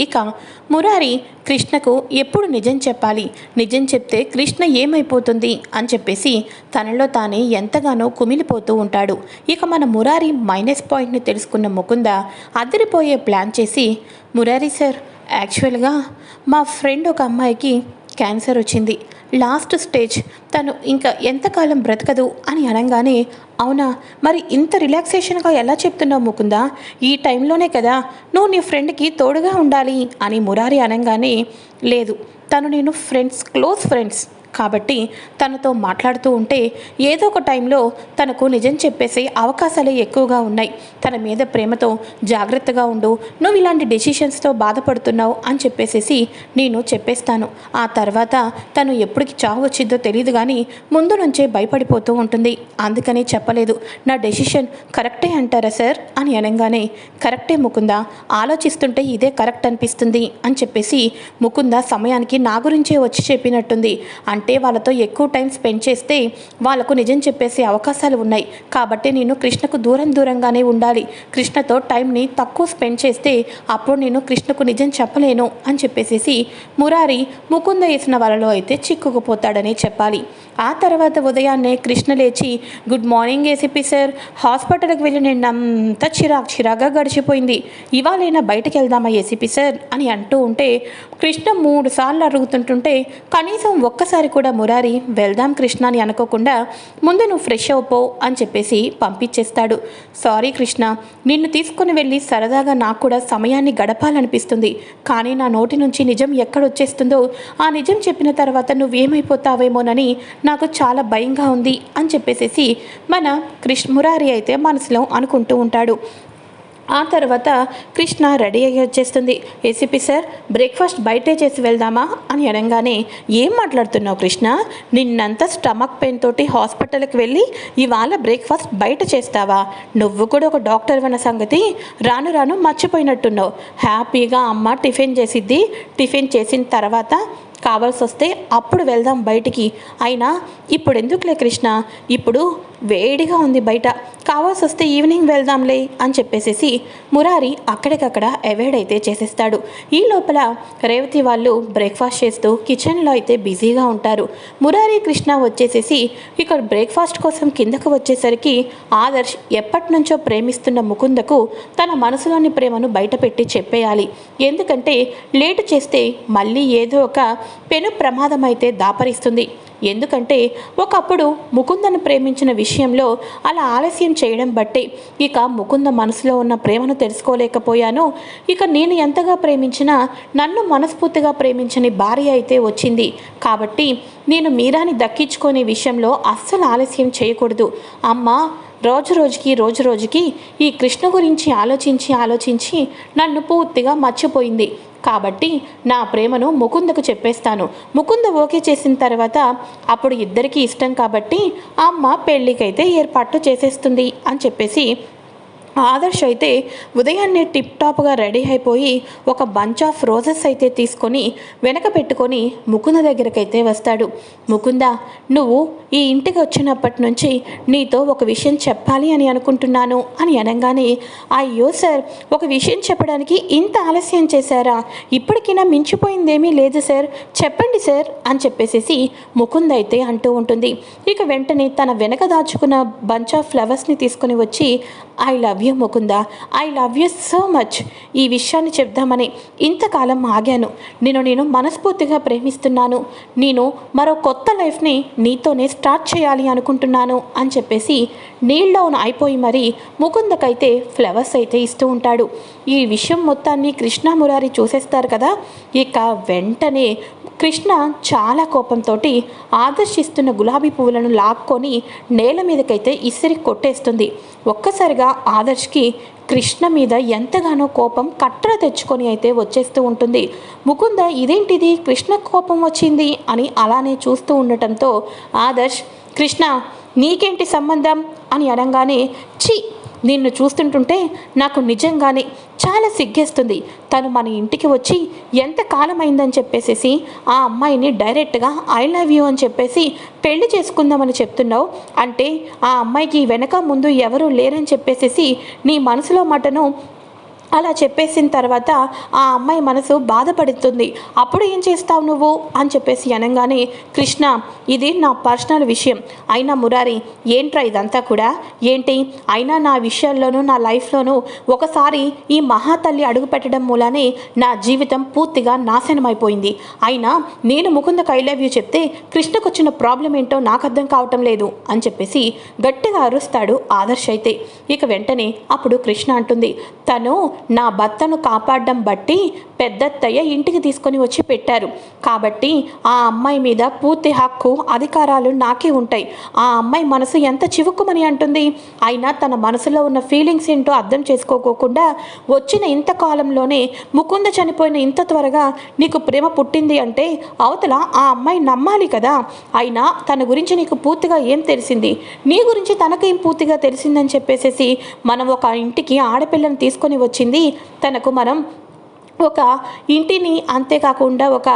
ఇక మురారి కృష్ణకు ఎప్పుడు నిజం చెప్పాలి? నిజం చెప్తే కృష్ణ ఏమైపోతుంది? అని చెప్పేసి తనలో తానే ఎంతగానో కుమిలిపోతూ ఉంటాడు. ఇక మన మురారి మైనస్ పాయింట్ని తెలుసుకున్న ముకుంద అదిరిపోయే ప్లాన్ చేసి మురారి సార్ యాక్చువల్గా మా ఫ్రెండ్ ఒక అమ్మాయికి క్యాన్సర్ వచ్చింది. లాస్ట్ స్టేజ్ తను ఇంకా ఎంతకాలం బ్రతకదు అని అనగానే అవునా? మరి ఇంత రిలాక్సేషన్గా ఎలా చెప్తున్నావు ముకుందా? ఈ టైంలోనే కదా నువ్వు నీ ఫ్రెండ్కి తోడుగా ఉండాలి అని మురారి అనగానే లేదు తను నేను ఫ్రెండ్స్ క్లోజ్ ఫ్రెండ్స్ కాబట్టి తనతో మాట్లాడుతూ ఉంటే ఏదో ఒక టైంలో తనకు నిజం చెప్పేసే అవకాశాలే ఎక్కువగా ఉన్నాయి. తన మీద ప్రేమతో జాగ్రత్తగా ఉండు. నువ్వు ఇలాంటి డెసిషన్స్తో బాధపడుతున్నావు అని చెప్పేసేసి నేను చెప్పేస్తాను. ఆ తర్వాత తను ఎప్పటికి చావు వచ్చిందో తెలియదు కానీ ముందు నుంచే భయపడిపోతూ ఉంటుంది. అందుకని చెప్పలేదు. నా డెసిషన్ కరెక్టే అంటారా సార్? అని అనగానే కరెక్టే ముకుందా? ఆలోచిస్తుంటే ఇదే కరెక్ట్ అనిపిస్తుంది అని చెప్పేసి ముకుంద సమయానికి నా గురించే వచ్చి చెప్పినట్టుంది. అంటే అంటే వాళ్ళతో ఎక్కువ టైం స్పెండ్ చేస్తే వాళ్ళకు నిజం చెప్పేసే అవకాశాలు ఉన్నాయి. కాబట్టి నేను కృష్ణకు దూరం దూరంగానే ఉండాలి. కృష్ణతో టైంని తక్కువ స్పెండ్ చేస్తే అప్పుడు నేను కృష్ణకు నిజం చెప్పలేను అని చెప్పేసేసి మురారి ముకుంద వేసిన వాళ్ళలో అయితే చిక్కుకుపోతాడనే చెప్పాలి. ఆ తర్వాత ఉదయాన్నే కృష్ణ లేచి గుడ్ మార్నింగ్ ఏసీపీ సార్. హాస్పిటల్కి వెళ్ళి నేను అంతా చిరాక్ చిరాగా గడిచిపోయింది. ఇవాళైనా బయటకు వెళ్దామా ఏసీపీ సార్? అని అంటూ ఉంటే కృష్ణ మూడు సార్లు అడుగుతుంటుంటే కనీసం ఒక్కసారి కూడా మురారి వెళ్దాం కృష్ణ అని అనుకోకుండా ముందు నువ్వు ఫ్రెష్ అవుపో అని చెప్పేసి పంపించేస్తాడు. సారీ కృష్ణ నిన్ను తీసుకుని వెళ్ళి సరదాగా నాకు కూడా సమయాన్ని గడపాలనిపిస్తుంది. కానీ నా నోటి నుంచి నిజం ఎక్కడొచ్చేస్తుందో ఆ నిజం చెప్పిన తర్వాత నువ్వేమైపోతావేమోనని నాకు చాలా భయంగా ఉంది అని చెప్పేసేసి మన కృష్ణ మురారి అయితే మనసులో అనుకుంటూ ఉంటాడు. ఆ తర్వాత కృష్ణ రెడీ అయ్యి వచ్చేస్తుంది. ఏసీపీ సార్ బ్రేక్ఫాస్ట్ బయటే చేసి వెళ్దామా అని అనగానే ఏం మాట్లాడుతున్నావు కృష్ణ? నిన్నంతా స్టమక్ పెయిన్ తోటి హాస్పిటల్కి వెళ్ళి ఇవాళ బ్రేక్ఫాస్ట్ బయట చేస్తావా? నువ్వు కూడా ఒక డాక్టర్ అన్న సంగతి రాను రాను మర్చిపోయినట్టున్నావు. హ్యాపీగా అమ్మ టిఫిన్ చేసిద్ది. టిఫిన్ చేసిన తర్వాత కావాల్సి వస్తే అప్పుడు వెళ్దాం బయటికి. అయినా ఇప్పుడు ఎందుకులే కృష్ణ? ఇప్పుడు వేడిగా ఉంది బయట. కావాల్సి వస్తే ఈవినింగ్ వెళ్దాంలే అని చెప్పేసేసి మురారి అక్కడికక్కడ అవాయిడ్ అయితే చేసేస్తాడు. ఈ లోపల రేవతి వాళ్ళు బ్రేక్ఫాస్ట్ చేస్తూ కిచెన్లో అయితే బిజీగా ఉంటారు. మురారి కృష్ణ వచ్చేసేసి ఇక్కడ బ్రేక్ఫాస్ట్ కోసం కిందకు వచ్చేసరికి ఆదర్శ్ ఎప్పటి నుంచో ప్రేమిస్తున్న ముకుందకు తన మనసులోని ప్రేమను బయటపెట్టి చెప్పేయాలి. ఎందుకంటే లేటు చేస్తే మళ్ళీ ఏదో ఒక పెను ప్రమాదం అయితే దాపరిస్తుంది. ఎందుకంటే ఒకప్పుడు ముకుందను ప్రేమించిన విషయంలో అలా ఆలస్యం చేయడం బట్టే ఇక ముకుంద మనసులో ఉన్న ప్రేమను తెలుసుకోలేకపోయాను. ఇక నేను ఎంతగా ప్రేమించినా నన్ను మనస్ఫూర్తిగా ప్రేమించని భార్య అయితే వచ్చింది. కాబట్టి నేను మీరాని దక్కించుకునే విషయంలో అస్సలు ఆలస్యం చేయకూడదు. అమ్మ రోజు రోజుకి రోజు రోజుకి ఈ కృష్ణ గురించి ఆలోచించి ఆలోచించి నన్ను పూర్తిగా మర్చిపోయింది. కాబట్టి నా ప్రేమను ముకుందకు చెప్పేస్తాను. ముకుంద ఓకే చేసిన తర్వాత అప్పుడు ఇద్దరికీ ఇష్టం కాబట్టి అమ్మ పెళ్ళికైతే ఏర్పాటు చేసేస్తుంది అని చెప్పేసి ఆదర్శ్ అయితే ఉదయాన్నే టిప్ టాప్గా రెడీ అయిపోయి ఒక బంచ్ ఆఫ్ రోజెస్ అయితే తీసుకొని వెనక పెట్టుకొని ముకుంద దగ్గరకైతే వస్తాడు. ముకుంద నువ్వు ఈ ఇంటికి వచ్చినప్పటి నుంచి నీతో ఒక విషయం చెప్పాలి అని అనుకుంటున్నాను అని అనగానే అయ్యో సార్ ఒక విషయం చెప్పడానికి ఇంత ఆలస్యం చేశారా? ఇప్పటికైనా మించిపోయిందేమీ లేదు సార్. చెప్పండి సార్ అని చెప్పేసేసి ముకుంద అయితే అంటూ ఉంటుంది. ఇక వెంటనే తన వెనక దాచుకున్న బంచ్ ఆఫ్ ఫ్లవర్స్ని తీసుకొని వచ్చి I love you Mukunda? I love you so much. ఈ విషయాన్ని చెప్దామని ఇంతకాలం ఆగాను. నేను నేను మనస్ఫూర్తిగా ప్రేమిస్తున్నాను. నేను మరో కొత్త లైఫ్ని నీతోనే స్టార్ట్ చేయాలి అనుకుంటున్నాను అని చెప్పేసి నీళ్ళలో అయిపోయి మరి ముకుందకైతే ఫ్లవర్స్ అయితే ఇస్తూ ఉంటాడు. ఈ విషయం మొత్తాన్ని కృష్ణ మురారి చూసేస్తారు కదా? ఇక వెంటనే కృష్ణ చాలా కోపంతో ఆదర్శిస్తున్న గులాబీ పువ్వులను లాక్కొని నేల మీదకైతే ఇసిరి కొట్టేస్తుంది. ఒక్కసారిగా ఆదర్శ్కి కృష్ణ మీద ఎంతగానో కోపం కట్టర తెచ్చుకొని అయితే వచ్చేస్తూ ఉంటుంది. ముకుంద ఇదేంటిది? కృష్ణ కోపం వచ్చింది? అని అలానే చూస్తూ ఉండటంతో ఆదర్శ్ కృష్ణ నీకేంటి సంబంధం? అని అనగానే చి నిన్ను చూస్తుంటుంటే నాకు నిజంగానే చాలా సిగ్గేస్తుంది. తను మన ఇంటికి వచ్చి ఎంత కాలమైందని చెప్పేసేసి ఆ అమ్మాయిని డైరెక్ట్గా ఐ లవ్ యూ అని చెప్పేసి పెళ్ళి చేసుకుందామని చెప్తున్నావు. అంటే ఆ అమ్మాయికి వెనక ముందు ఎవరూ లేరని చెప్పేసేసి నీ మనసులో మాటను అలా చెప్పేసిన తర్వాత ఆ అమ్మాయి మనసు బాధపడుతుంది. అప్పుడు ఏం చేస్తావు నువ్వు? అని చెప్పేసి అనగానే కృష్ణ ఇది నా పర్సనల్ విషయం. అయినా మురారి ఏంట్రా ఇదంతా కూడా? ఏంటి? అయినా నా విషయాల్లోనూ నా లైఫ్లోనూ ఒకసారి ఈ మహాతల్లి అడుగు పెట్టడం మూలానే నా జీవితం పూర్తిగా నాశనం అయిపోయింది అయినా నేను ముకుంద కైలవ్యూ చెప్తే కృష్ణకు వచ్చిన ప్రాబ్లం ఏంటో నాకు అర్థం కావటం లేదు. అని చెప్పేసి గట్టిగా అరుస్తాడు ఆదర్శ్ అయితే. ఇక వెంటనే అప్పుడు కృష్ణ అంటుంది తను నా భర్తను కాపాడడం బట్టి పెద్దత్తయ్య ఇంటికి తీసుకొని వచ్చి పెట్టారు. కాబట్టి ఆ అమ్మాయి మీద పూర్తి హక్కు అధికారాలు నాకే ఉంటాయి. ఆ అమ్మాయి మనసు ఎంత చివుక్కుమని అంటుంది? అయినా తన మనసులో ఉన్న ఫీలింగ్స్ ఏంటో అర్థం చేసుకోకోకుండా వచ్చిన ఇంత కాలంలోనే ముకుంద చనిపోయిన ఇంత త్వరగా నీకు ప్రేమ పుట్టింది అంటే అవతల ఆ అమ్మాయి నమ్మాలి కదా. అయినా తన గురించి నీకు పూర్తిగా ఏం తెలిసింది? నీ గురించి తనకేం పూర్తిగా తెలిసిందని చెప్పేసేసి మనం ఒక ఇంటికి ఆడపిల్లని తీసుకొని వచ్చింది తనకు మనం ఒక ఇంటిని అంతేకాకుండా ఒక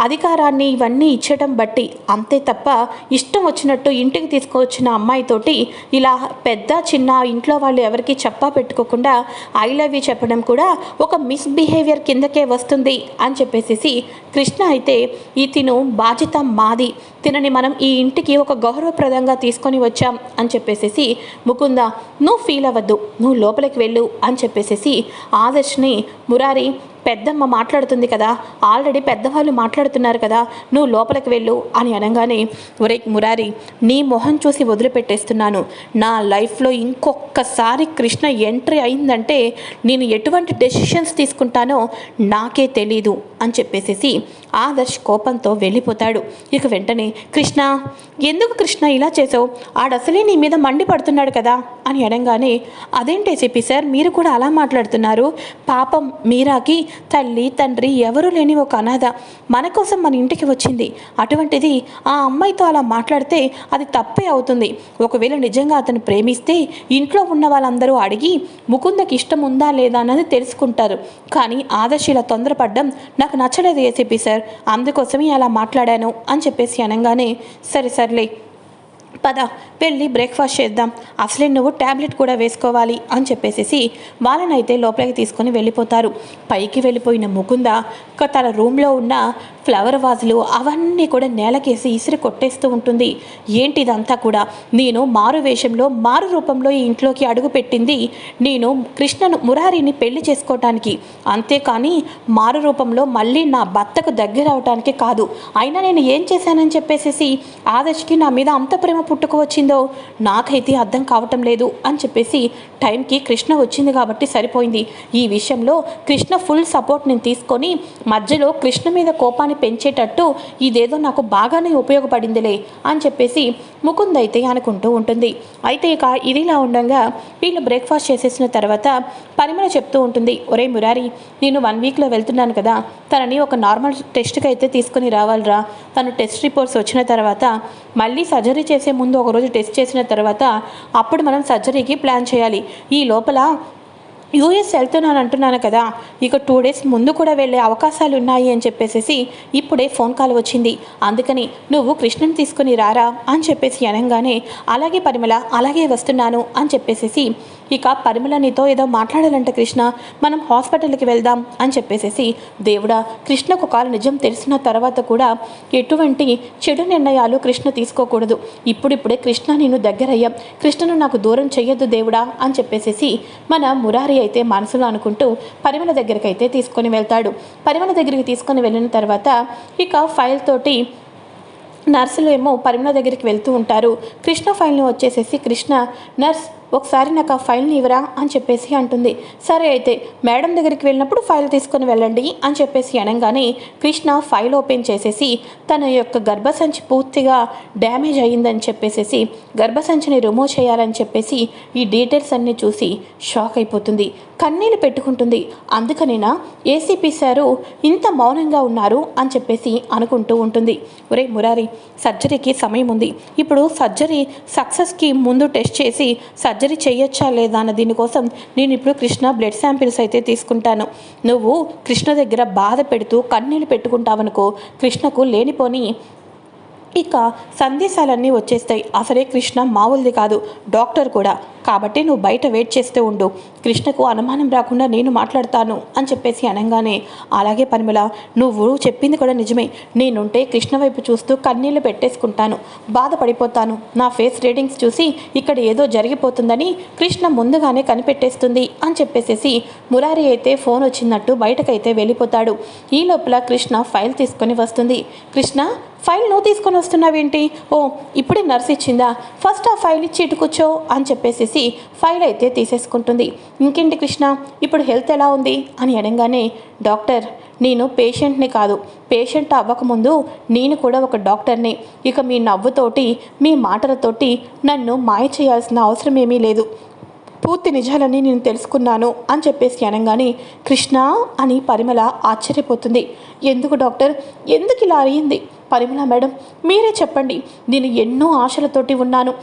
అధికారాన్ని ఇవన్నీ ఇచ్చడం బట్టి అంతే తప్ప ఇష్టం వచ్చినట్టు ఇంటికి తీసుకొచ్చిన అమ్మాయితోటి ఇలా పెద్ద చిన్న ఇంట్లో వాళ్ళు ఎవరికి చెప్పా పెట్టుకోకుండా ఐ లవ్ యూ చెప్పడం కూడా ఒక మిస్బిహేవియర్ కిందకే వస్తుంది అని చెప్పేసి కృష్ణ అయితే ఈ తిను బాధ్యత మాది. తినని మనం ఈ ఇంటికి ఒక గౌరవప్రదంగా తీసుకొని వచ్చాం అని చెప్పేసేసి ముకుంద నువ్వు ఫీల్ అవ్వద్దు. నువ్వు లోపలికి వెళ్ళు అని చెప్పేసేసి ఆదర్శ్ని మురారి పెద్దమ్మ మాట్లాడుతుంది కదా. ఆల్రెడీ పెద్దవాళ్ళు మాట్లాడుతున్నారు కదా. నువ్వు లోపలికి వెళ్ళు అని అనగానే ఒరే మురారి నీ మొహం చూసి వదిలిపెట్టేస్తున్నాను. నా లైఫ్లో ఇంకొకసారి కృష్ణ ఎంట్రీ అయిందంటే నేను ఎటువంటి డెసిషన్స్ తీసుకుంటానో నాకే తెలీదు అని చెప్పేసేసి ఆదర్శ్ కోపంతో వెళ్ళిపోతాడు. ఇక వెంటనే కృష్ణ ఎందుకు కృష్ణ ఇలా చేసావు ఆడసలే నీ మీద మండి పడుతున్నాడు కదా? అని అనగానే అదేంటే చెప్పి సార్ మీరు కూడా అలా మాట్లాడుతున్నారు? పాపం మీరాకి తల్లి తండ్రి ఎవరూ లేని ఒక అనాథ మన కోసం మన ఇంటికి వచ్చింది. అటువంటిది ఆ అమ్మాయితో అలా మాట్లాడితే అది తప్పే అవుతుంది. ఒకవేళ నిజంగా అతను ప్రేమిస్తే ఇంట్లో ఉన్న వాళ్ళందరూ అడిగి ముకుందకి ఇష్టం ఉందా లేదా అన్నది తెలుసుకుంటారు. కానీ ఆదర్శ ఇలా తొందరపడ్డం నాకు నచ్చలేదు ఏసీపీ సార్. అందుకోసమే అలా మాట్లాడాను అని చెప్పేసి అనగానే సరే సర్లే. పద వెళ్ళి బ్రేక్ఫాస్ట్ చేద్దాం. అసలే నువ్వు ట్యాబ్లెట్ కూడా వేసుకోవాలి అని చెప్పేసేసి వాళ్ళనైతే లోపలికి తీసుకొని వెళ్ళిపోతారు. పైకి వెళ్ళిపోయిన ముకుంద ఒక తన రూమ్లో ఉన్న ఫ్లవర్ వాజులు అవన్నీ కూడా నేలకేసి ఇసిరి కొట్టేస్తూ ఉంటుంది. ఏంటి ఇదంతా కూడా? నేను మారు వేషంలో మారు రూపంలో ఈ ఇంట్లోకి అడుగుపెట్టింది నేను కృష్ణను మురారిని పెళ్ళి చేసుకోవటానికి అంతేకాని మారు రూపంలో మళ్ళీ నా భర్తకు దగ్గర అవటానికి కాదు. అయినా నేను ఏం చేశానని చెప్పేసేసి ఆదర్శ్కి నా మీద అంత ప్రేమ పుట్టుకు వచ్చిందో? నాకైతే అర్థం కావటం లేదు అని చెప్పేసి టైంకి కృష్ణ వచ్చింది కాబట్టి సరిపోయింది. ఈ విషయంలో కృష్ణ ఫుల్ సపోర్ట్ నేను తీసుకొని మధ్యలో కృష్ణ మీద కోపాన్ని పెంచేటట్టు ఇదేదో నాకు బాగానే ఉపయోగపడిందిలే అని చెప్పేసి ముకుంద్ అయితే అనుకుంటూ ఉంటుంది. అయితే ఇక ఇదిలా ఉండగా వీళ్ళు బ్రేక్ఫాస్ట్ చేసేసిన తర్వాత పరిమళ చెప్తూ ఉంటుంది ఒరే మురారి నేను వన్ వీక్లో వెళ్తున్నాను కదా తనని ఒక నార్మల్ టెస్ట్కి అయితే తీసుకుని రావాలిరా. తను టెస్ట్ రిపోర్ట్స్ వచ్చిన తర్వాత మళ్ళీ సర్జరీ చేసే ముందు ఒకరోజు టెస్ట్ చేసిన తర్వాత అప్పుడు మనం సర్జరీకి ప్లాన్ చేయాలి. ఈ లోపల యూఎస్ వెళ్తున్నాను అంటున్నాను కదా. ఇక టూ డేస్ ముందు కూడా వెళ్ళే అవకాశాలు ఉన్నాయి అని చెప్పేసి ఇప్పుడే ఫోన్ కాల్ వచ్చింది. అందుకని నువ్వు కృష్ణని తీసుకుని రారా అని చెప్పేసి అనగానే అలాగే పరిమళ అలాగే వస్తున్నాను అని చెప్పేసి ఇక పరిమళ నీతో ఏదో మాట్లాడాలంట కృష్ణ. మనం హాస్పిటల్కి వెళ్దాం అని చెప్పేసేసి దేవుడా కృష్ణకు ఒకవేళ నిజం తెలిసిన తర్వాత కూడా ఎటువంటి చెడు నిర్ణయాలు కృష్ణ తీసుకోకూడదు. ఇప్పుడిప్పుడే కృష్ణ నేను దగ్గరయ్యా. కృష్ణను నాకు దూరం చెయ్యొద్దు దేవుడా అని చెప్పేసేసి మన మురారి అయితే మనసులో అనుకుంటూ పరిమళ దగ్గరికి అయితే తీసుకొని వెళ్తాడు. పరిమళ దగ్గరికి తీసుకొని వెళ్ళిన తర్వాత ఇక ఫైల్ తోటి నర్సులు ఏమో పరిమళ దగ్గరికి వెళ్తూ ఉంటారు. కృష్ణ ఫైల్ని వచ్చేసేసి కృష్ణ నర్స్ ఒకసారి నాకు ఆ ఫైల్ని ఇవ్వరా అని చెప్పేసి అంటుంది. సరే అయితే మేడం దగ్గరికి వెళ్ళినప్పుడు ఫైల్ తీసుకొని వెళ్ళండి అని చెప్పేసి అనగానే కృష్ణ ఫైల్ ఓపెన్ చేసేసి తన యొక్క గర్భసంచి పూర్తిగా డ్యామేజ్ అయ్యిందని చెప్పేసేసి గర్భసంచిని రిమూవ్ చేయాలని చెప్పేసి ఈ డీటెయిల్స్ అన్నీ చూసి షాక్ అయిపోతుంది. కన్నీళ్ళు పెట్టుకుంటుంది. అందుకనేనా? ఏసీపీ సారు ఇంత మౌనంగా ఉన్నారు అని చెప్పేసి అనుకుంటూ ఉంటుంది. ఒరే మురారి సర్జరీకి సమయం ఉంది. ఇప్పుడు సర్జరీ సక్సెస్కి ముందు టెస్ట్ చేసి సర్జరీ సర్జరీ చేయొచ్చా లేదా అన్న దీనికోసం నేను ఇప్పుడు కృష్ణ బ్లడ్ శాంపిల్స్ అయితే తీసుకుంటాను. నువ్వు కృష్ణ దగ్గర బాధ పెడుతూ కన్నీళ్ళు పెట్టుకుంటావనుకో కృష్ణకు లేనిపోని ఇక సందేశాలన్నీ వచ్చేస్తాయి. అసలే కృష్ణ మామూలుది కాదు. డాక్టర్ కూడా కాబట్టి నువ్వు బయట వెయిట్ చేస్తూ ఉండు. కృష్ణకు అనుమానం రాకుండా నేను మాట్లాడతాను అని చెప్పేసి అనగానే అలాగే పరిమళ నువ్వు చెప్పింది కూడా నిజమే. నేనుంటే కృష్ణ వైపు చూస్తూ కన్నీళ్ళు పెట్టేసుకుంటాను. బాధపడిపోతాను. నా ఫేస్ రీడింగ్స్ చూసి ఇక్కడ ఏదో జరిగిపోతుందని కృష్ణ ముందుగానే కనిపెట్టేస్తుంది అని చెప్పేసేసి మురారి అయితే ఫోన్ వచ్చినట్టు బయటకైతే వెళ్ళిపోతాడు. ఈ లోపల కృష్ణ ఫైల్ తీసుకొని వస్తుంది. కృష్ణ ఫైల్ నువ్వు తీసుకొని వస్తున్నావేంటి? ఓ ఇప్పుడే నర్స్ ఇచ్చిందా? ఫస్ట్ ఆ ఫైల్ ఇచ్చి ఇటుకొచ్చో అని చెప్పేసేసి ఫైల్ అయితే తీసేసుకుంటుంది. ఇంకేంటి కృష్ణ ఇప్పుడు హెల్త్ ఎలా ఉంది? అని అనగానే డాక్టర్ నేను పేషెంట్ని కాదు. పేషెంట్ అవ్వకముందు నేను కూడా ఒక డాక్టర్ని. ఇక మీ నవ్వుతోటి మీ మాటలతోటి నన్ను మాయ చేయాల్సిన అవసరం ఏమీ లేదు. పూర్తి నిజాలని నేను తెలుసుకున్నాను అని చెప్పేసి అనగానే కృష్ణ అని పరిమళ ఆశ్చర్యపోతుంది. ఎందుకు డాక్టర్? ఎందుకు ఇలా అయ్యింది? పరిమళ మేడం మీరే చెప్పండి. నేను ఎన్నో ఆశలతోటి ఉన్నాను.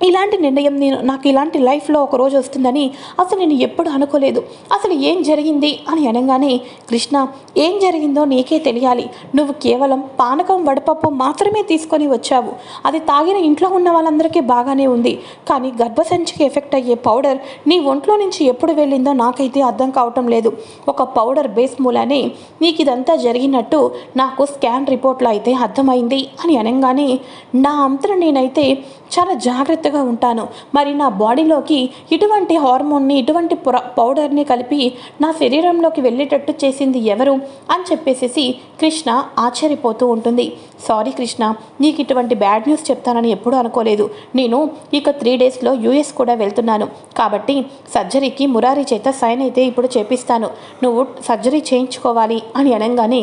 ఇలాంటి నిర్ణయం నేను నాకు ఇలాంటి లైఫ్లో ఒక రోజు వస్తుందని అసలు నేను ఎప్పుడు అనుకోలేదు. అసలు ఏం జరిగింది అని అనగానే కృష్ణ ఏం జరిగిందో నీకే తెలియాలి. నువ్వు కేవలం పానకం వడపప్పు మాత్రమే తీసుకొని వచ్చావు. అది తాగిన ఇంట్లో ఉన్న వాళ్ళందరికీ బాగానే ఉంది. కానీ గర్భసంచికి ఎఫెక్ట్ అయ్యే పౌడర్ నీ ఒంట్లో నుంచి ఎప్పుడు వెళ్ళిందో నాకైతే అర్థం కావటం లేదు. ఒక పౌడర్ బేస్ మూలానే నీకు ఇదంతా జరిగినట్టు నాకు స్కాన్ రిపోర్ట్లో అయితే అర్థమైంది అని అనగానే నా అంతలో నేనైతే చాలా జాగ్రత్త జాగ్రత్తగా ఉంటాను. మరి నా బాడీలోకి ఇటువంటి హార్మోన్ని ఇటువంటి పొర పౌడర్ని కలిపి నా శరీరంలోకి వెళ్ళేటట్టు చేసింది ఎవరు? అని చెప్పేసేసి కృష్ణ ఆశ్చర్యపోతూ ఉంటుంది. సారీ కృష్ణ నీకు ఇటువంటి బ్యాడ్ న్యూస్ చెప్తానని ఎప్పుడూ అనుకోలేదు. నేను ఇక త్రీ డేస్లో యూఎస్ కూడా వెళ్తున్నాను. కాబట్టి సర్జరీకి మురారి చేత సైన్ అయితే ఇప్పుడు చేపిస్తాను. నువ్వు సర్జరీ చేయించుకోవాలి అని అనగానే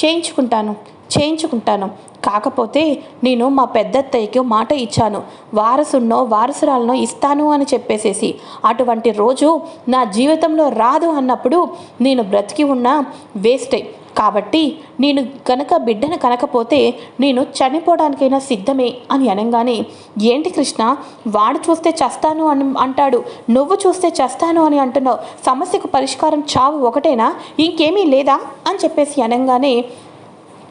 చేయించుకుంటాను. చేయించుకుంటాను. కాకపోతే నేను మా పెద్దత్తయ్యకి మాట ఇచ్చాను. వారసున్నో వారసురాలనో ఇస్తాను అని చెప్పేసేసి అటువంటి రోజు నా జీవితంలో రాదు అన్నప్పుడు నేను బ్రతికి ఉన్నా వేస్టే. కాబట్టి నేను కనుక బిడ్డను కనకపోతే నేను చనిపోవడానికైనా సిద్ధమే అని అనగానే ఏంటి కృష్ణ వాడు చూస్తే చస్తాను అని అంటాడు నువ్వు చూస్తే చస్తాను అని అంటున్నావు సమస్యకు పరిష్కారం చావు ఒకటేనా? ఇంకేమీ లేదా? అని చెప్పేసి అనగానే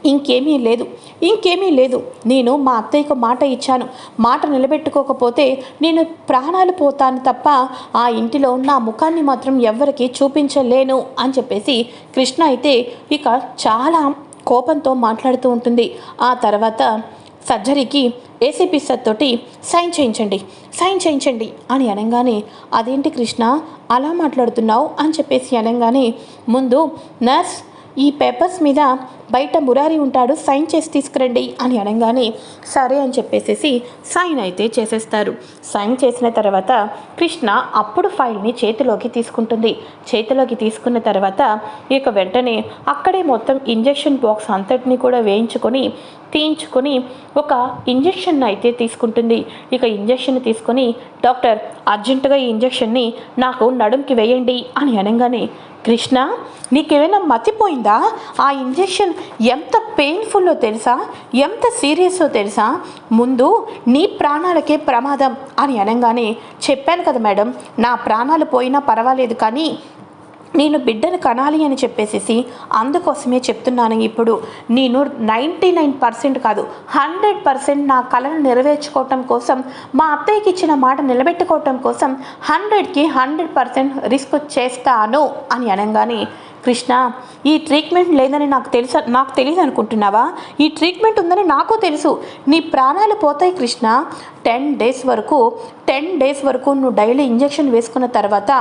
ఇంకేమీ లేదు. ఇంకేమీ లేదు. నేను మా అత్తయ్యకు మాట ఇచ్చాను. మాట నిలబెట్టుకోకపోతే నేను ప్రాణాలు పోతాను తప్ప ఆ ఇంటిలో నా ముఖాన్ని మాత్రం ఎవ్వరికి చూపించలేను అని చెప్పేసి కృష్ణ అయితే ఇక చాలా కోపంతో మాట్లాడుతూ ఉంటుంది. ఆ తర్వాత సర్జరీకి ఏసీపీ సార్ తోటి సైన్ చేయించండి సైన్ చేయించండి అని అనగానే అదేంటి కృష్ణ అలా మాట్లాడుతున్నావు? అని చెప్పేసి అనగానే ముందు నర్స్ ఈ పేపర్స్ మీద బయట మురారి ఉంటాడు సైన్ చేసి తీసుకురండి అని అనగానే సరే అని చెప్పేసేసి సైన్ అయితే చేసేస్తారు. సైన్ చేసిన తర్వాత కృష్ణ అప్పుడు ఫైల్ని చేతిలోకి తీసుకుంటుంది. చేతిలోకి తీసుకున్న తర్వాత ఇక వెంటనే అక్కడే మొత్తం ఇంజెక్షన్ బాక్స్ అంతటిని కూడా వేయించుకొని తీయించుకొని ఒక ఇంజెక్షన్ అయితే తీసుకుంటుంది. ఇక ఇంజెక్షన్ తీసుకొని డాక్టర్ అర్జెంటుగా ఈ ఇంజెక్షన్ని నాకు నడుంకి వేయండి అని అనగానే కృష్ణ నీకేమైనా మతిపోయిందా? ఆ ఇంజెక్షన్ ఎంత పెయిన్ఫుల్లో తెలుసా? ఎంత సీరియస్లో తెలుసా? ముందు నీ ప్రాణాలకే ప్రమాదం అని అనగానే చెప్పాను కదా మేడం నా ప్రాణాలు పోయినా పర్వాలేదు కానీ నేను బిడ్డను కనాలి అని చెప్పేసేసి అందుకోసమే చెప్తున్నాను ఇప్పుడు. నేను నైంటీ నైన్ పర్సెంట్ కాదు హండ్రెడ్ పర్సెంట్ నా కళను నెరవేర్చుకోవటం కోసం మా అత్తయ్యకి ఇచ్చిన మాట నిలబెట్టుకోవటం కోసం హండ్రెడ్కి హండ్రెడ్ పర్సెంట్ రిస్క్ చేస్తాను అని అనగానే కృష్ణ ఈ ట్రీట్మెంట్ లేదని నాకు తెలుసు నాకు తెలియదు అనుకుంటున్నావా? ఈ ట్రీట్మెంట్ ఉందని నాకు తెలుసు. నీ ప్రాణాలు పోతాయి కృష్ణ. టెన్ డేస్ వరకు టెన్ డేస్ వరకు నువ్వు డైలీ ఇంజెక్షన్ వేసుకున్న తర్వాత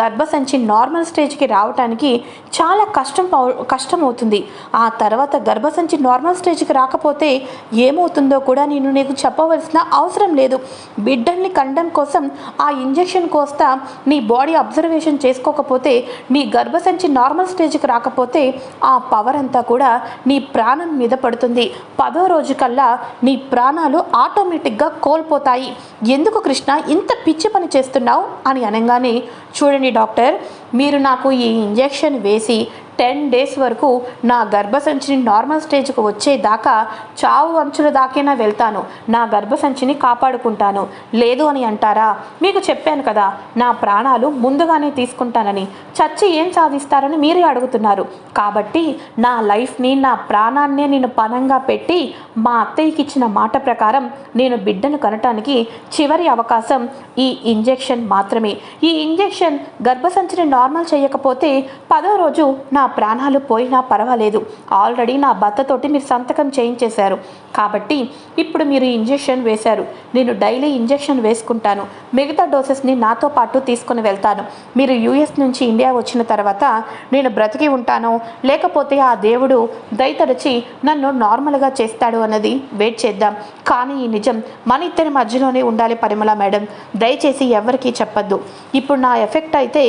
గర్భసంచి నార్మల్ స్టేజ్కి రావడానికి చాలా కష్టం పౌ- కష్టం అవుతుంది ఆ తర్వాత గర్భసంచి నార్మల్ స్టేజ్కి రాకపోతే ఏమవుతుందో కూడా నేను నీకు చెప్పవలసిన అవసరం లేదు. బిడ్డల్ని కండం కోసం ఆ ఇంజెక్షన్ కోస్తా నీ బాడీ అబ్జర్వేషన్ చేసుకోకపోతే నీ గర్భసంచి నార్మల్ స్టేజ్కి రాకపోతే ఆ పవర్ అంతా కూడా నీ ప్రాణం మీద పడుతుంది. పదో రోజు కల్లా నీ ప్రాణాలు ఆటోమేటిక్గా కోల్పోతాయి. ఎందుకు కృష్ణ ఇంత పిచ్చి పని చేస్తున్నావు? అని అనగానే చూడండి డాక్టర్ మీరు నాకు ఈ ఇంజెక్షన్ వేసి టెన్ డేస్ వరకు నా గర్భసంచిని నార్మల్ స్టేజ్కి వచ్చేదాకా చావు అంచుల దాకైనా వెళ్తాను. నా గర్భసంచిని కాపాడుకుంటాను. లేదు అని అంటారా? మీకు చెప్పాను కదా నా ప్రాణాలు ముందుగానే తీసుకుంటానని. చచ్చి ఏం సాధిస్తారని మీరే అడుగుతున్నారు. కాబట్టి నా లైఫ్ని నా ప్రాణాన్నే నేను పనంగా పెట్టి మా అత్తయ్యకి ఇచ్చిన మాట ప్రకారం నేను బిడ్డను కనటానికి చివరి అవకాశం ఈ ఇంజెక్షన్ మాత్రమే. ఈ ఇంజెక్షన్ గర్భసంచిని నార్మల్ చేయకపోతే పదో రోజు నా ప్రాణాలు పోయినా పర్వాలేదు. ఆల్రెడీ నా భర్తతోటి మీరు సంతకం చేయించేశారు. కాబట్టి ఇప్పుడు మీరు ఇంజెక్షన్ వేశారు. నేను డైలీ ఇంజెక్షన్ వేసుకుంటాను. మిగతా డోసెస్ని నాతో పాటు తీసుకుని వెళ్తాను. మీరు యూఎస్ నుంచి ఇండియా వచ్చిన తర్వాత నేను బ్రతికి ఉంటానో. లేకపోతే ఆ దేవుడు దయతరచి నన్ను నార్మల్గా చేస్తాడు అన్నది వెయిట్ చేద్దాం. కానీ ఈ నిజం మన ఇద్దరి మధ్యలోనే ఉండాలి పరిమళ మేడం. దయచేసి ఎవరికీ చెప్పొద్దు. ఇప్పుడు నా ఎఫెక్ట్ అయితే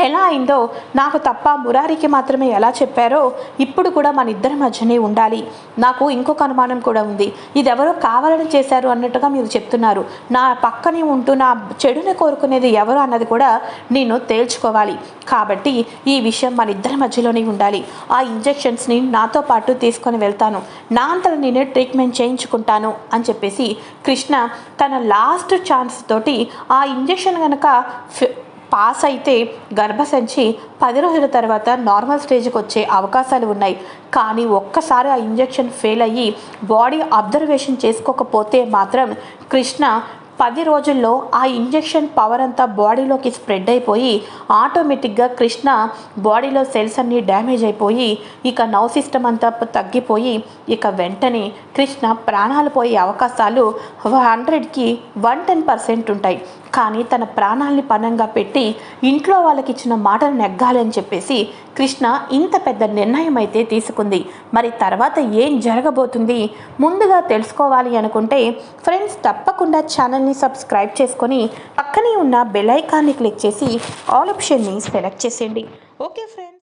ఎలా అయిందో నాకు తప్ప మురారికి మాత్రమే ఎలా చెప్పారో ఇప్పుడు కూడా మన ఇద్దరి మధ్యనే ఉండాలి. నాకు ఇంకొక అనుమానం కూడా ఉంది. ఇది ఎవరో కావాలని చేశారు అన్నట్టుగా మీరు చెప్తున్నారు. నా పక్కనే ఉంటూ నా చెడుని కోరుకునేది ఎవరు అన్నది కూడా నేను తేల్చుకోవాలి. కాబట్టి ఈ విషయం మన ఇద్దరి మధ్యలోనే ఉండాలి. ఆ ఇంజెక్షన్స్ని నాతో పాటు తీసుకొని వెళ్తాను. నా అంతలో నేనే ట్రీట్మెంట్ చేయించుకుంటాను అని చెప్పేసి కృష్ణ తన లాస్ట్ ఛాన్స్ తోటి ఆ ఇంజెక్షన్ కనుక పాస్ అయితే గర్భసంచి పది రోజుల తర్వాత నార్మల్ స్టేజ్కి వచ్చే అవకాశాలు ఉన్నాయి. కానీ ఒక్కసారి ఆ ఇంజెక్షన్ ఫెయిల్ అయ్యి బాడీ అబ్జర్వేషన్ చేసుకోకపోతే మాత్రం కృష్ణ పది రోజుల్లో ఆ ఇంజెక్షన్ పవర్ అంతా బాడీలోకి స్ప్రెడ్ అయిపోయి ఆటోమేటిక్గా కృష్ణ బాడీలో సెల్స్ అన్నీ డ్యామేజ్ అయిపోయి ఇక నవ్ సిస్టమ్ అంతా తగ్గిపోయి ఇక వెంటనే కృష్ణ ప్రాణాలు పోయే అవకాశాలు హండ్రెడ్కి వన్ టెన్ పర్సెంట్ ఉంటాయి. కానీ తన ప్రాణాల్ని పణంగా పెట్టి ఇంట్లో వాళ్ళకి ఇచ్చిన మాటను నెగ్గాలని చెప్పేసి కృష్ణ ఇంత పెద్ద నిర్ణయం అయితే తీసుకుంది. మరి తర్వాత ఏం జరగబోతుంది? ముందుగా తెలుసుకోవాలి అనుకుంటే ఫ్రెండ్స్ తప్పకుండా ఛానల్ని సబ్స్క్రైబ్ చేసుకొని పక్కనే ఉన్న బెల్ ఐకాన్ని క్లిక్ చేసి ఆల్ ఆప్షన్ని సెలెక్ట్ చేసేయండి. Okay friends.